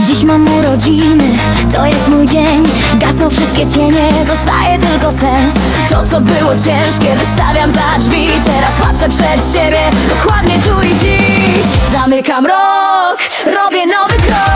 Dziś mam urodziny, to jest mój dzień. Gasną wszystkie cienie, zostaje tylko sens. To co było ciężkie, wystawiam za drzwi. Teraz patrzę przed siebie, dokładnie tu i dziś. Zamykam rok, robię nowy krok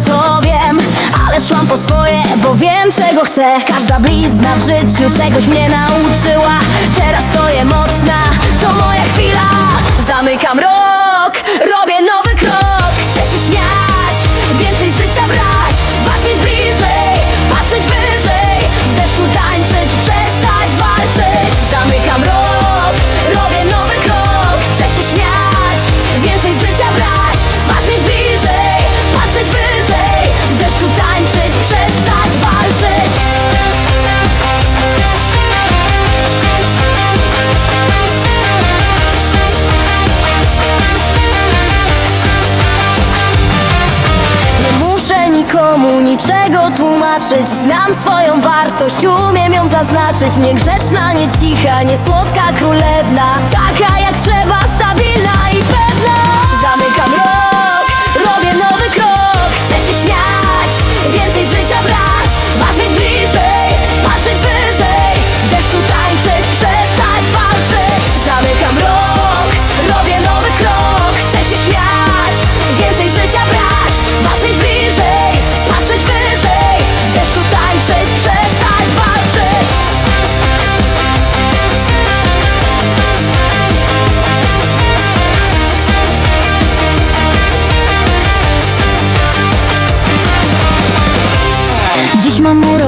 to wiem Ale szłam po swoje, bo wiem czego chcę. Każda blizna w życiu czegoś mnie nauczyła. Teraz stoję mocna, to moja chwila. Zamykam rok, nikomu niczego tłumaczyć. Znam swoją wartość, umiem ją zaznaczyć. Niegrzeczna, nie cicha, nie słodka królewna. Taka jak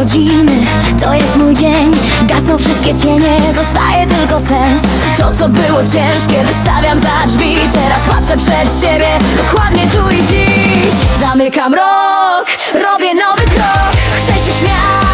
Urodziny, to jest mój dzień. Gasną wszystkie cienie, zostaje tylko sens. To co było ciężkie, wystawiam za drzwi. Teraz patrzę przed siebie, dokładnie tu i dziś. Zamykam rok, robię nowy krok. Chcę się śmiać,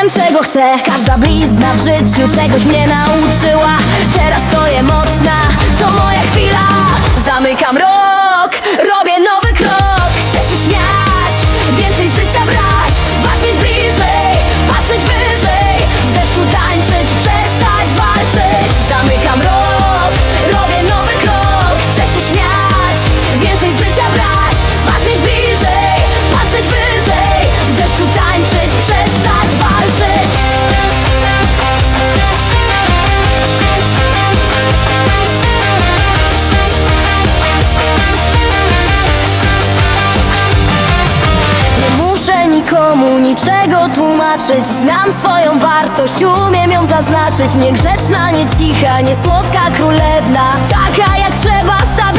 wiem czego chcę. Każda blizna w życiu czegoś mnie nauczyła. Teraz stoję mocna, to moja chwila. Zamykam rok, robię nowy krok tłumaczyć. Znam swoją wartość, umiem ją zaznaczyć. Niegrzeczna, nie cicha, nie słodka królewna. Taka jak trzeba, stabilna